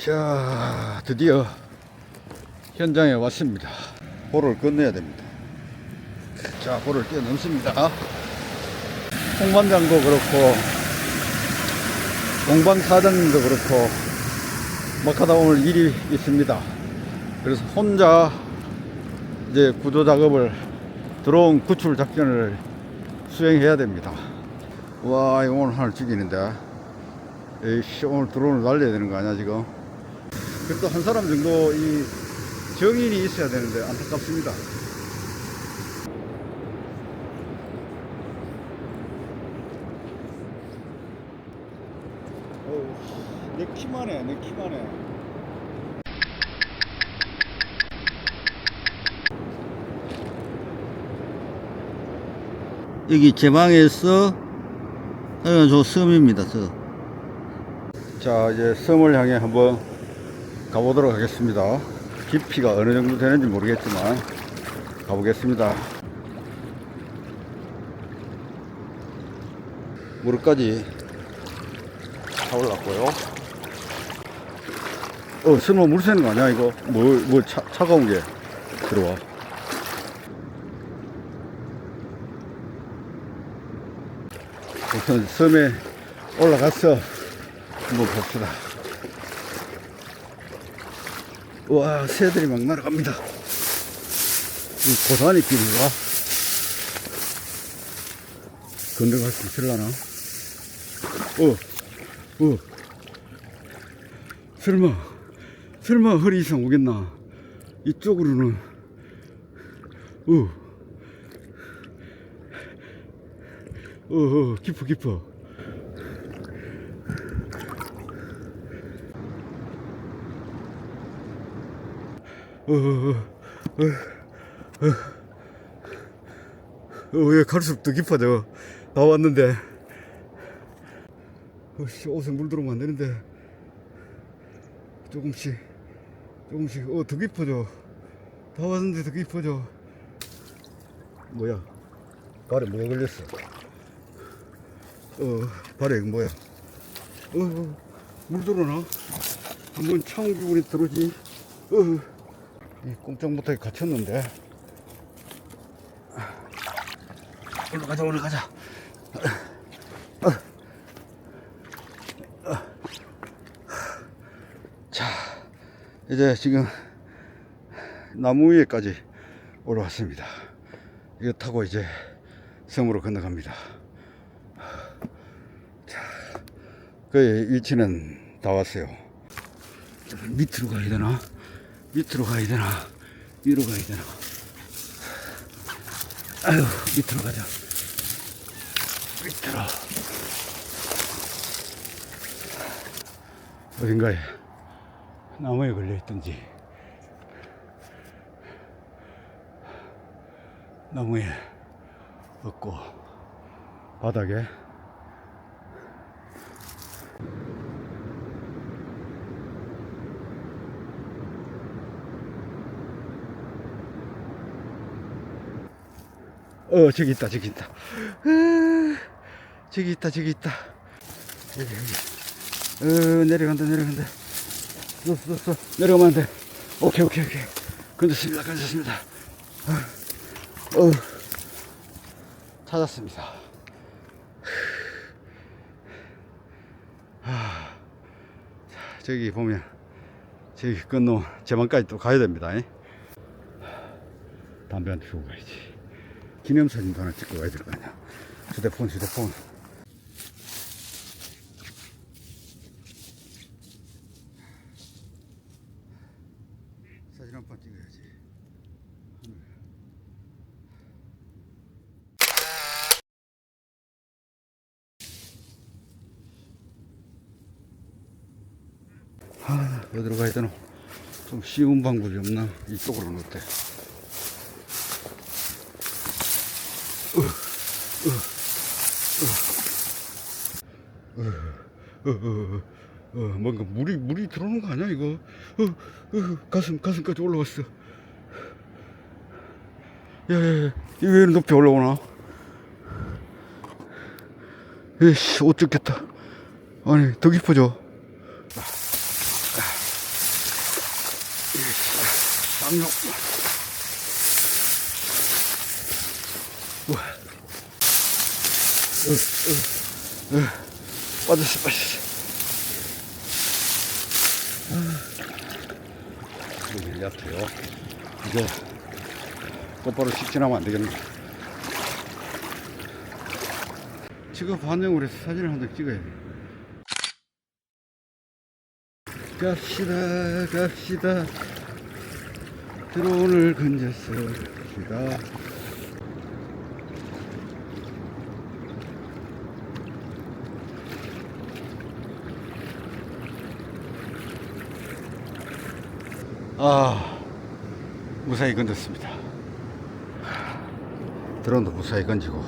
자, 드디어 현장에 왔습니다. 볼을 건너야 됩니다. 자, 볼을 뛰어넘습니다. 홍반장도 그렇고, 공방사장님도 그렇고, 막 하다 오늘 일이 있습니다. 그래서 혼자 이제 구조 작업을, 들어온 구출 작전을 수행해야 됩니다. 와, 오늘 하늘 죽이는데. 에이씨, 오늘 드론을 날려야 되는 거 아니야, 지금? 그래도 한 사람 정도 이 정인이 있어야 되는데 안타깝습니다. 어우, 내 키만 해, 내 키만 해. 여기 제 방에서 여기가 저 섬입니다. 저. 자, 이제 섬을 향해 한번 가보도록 하겠습니다. 깊이가 어느 정도 되는지 모르겠지만 가보겠습니다. 무릎까지 차 올랐고요. 어, 설마 물 새는 거 아니야, 이거? 뭐, 뭐, 차, 차가운 게 들어와. 우선 섬에 올라가서 한번 봅시다. 와, 새들이 막 날아갑니다. 이 고사리 길인가? 건너갈 수 있을라나? 어, 어. 설마, 설마 허리 이상 오겠나? 이쪽으로는, 어. 어, 어, 깊어, 깊어. 어, 어, 어, 어, 어, 왜 갈수록 더 깊어져. 나 왔는데. 어, 씨, 옷에 물 들어오면 안 되는데. 조금씩, 조금씩, 어, 더 깊어져. 다 왔는데 더 깊어져. 뭐야? 발에 뭐가 걸렸어? 어, 발에 뭐야? 어, 어, 물 들어오나? 한번 차온 기분이 들어오지? 어. 이 꼼짝못하게 갇혔는데. 올라가자 올라가자. 자 이제 지금 나무 위에까지 올라왔습니다. 이거 타고 이제 섬으로 건너갑니다. 자 그 위치는 다 왔어요. 밑으로 가야 되나? 밑으로 가야 되나? 위로 가야 되나? 아유, 밑으로 가자. 밑으로. 어딘가에 나무에 걸려 있던지. 나무에 없고, 바닥에 어 저기 있다 저기 있다. 으, 저기 있다 저기 있다. 여기 여기. 어 내려간다 내려간다. 쏘쏘 쏘 내려가면 안돼. 오케이 오케이 오케이. 건졌습니다 건졌습니다. 어, 어. 찾았습니다. 하, 자, 저기 보면 저기 건너 제방까지 또 가야 됩니다 이. 담배 한 대 피우고 가야지 기념사진도 하나 찍고 가야 될 거 아니야. 휴대폰, 휴대폰. 사진 한판 찍어야지. 아, 어디로 가야 되노? 좀 쉬운 방법이 없나? 이쪽으로는 어때? 어, 어, 뭔가 물이 물이 들어오는 거 아니야 이거? 어, 어, 가슴 가슴까지 올라왔어. 야야야, 이거 왜 높이 올라오나? 에이씨, 옷 찢겠다. 아니, 더 깊어져. 아, 아, 아, 아, 아, 빠졌어, 빠졌어. 여기 얕아요. 이제 똑바로 직진하면 안 되겠네. 지금 반영을 해서 사진을 한 장 찍어야 돼. 갑시다, 갑시다. 드론을 건져서 갑시다. 아, 무사히 건졌습니다. 드론도 무사히 건지고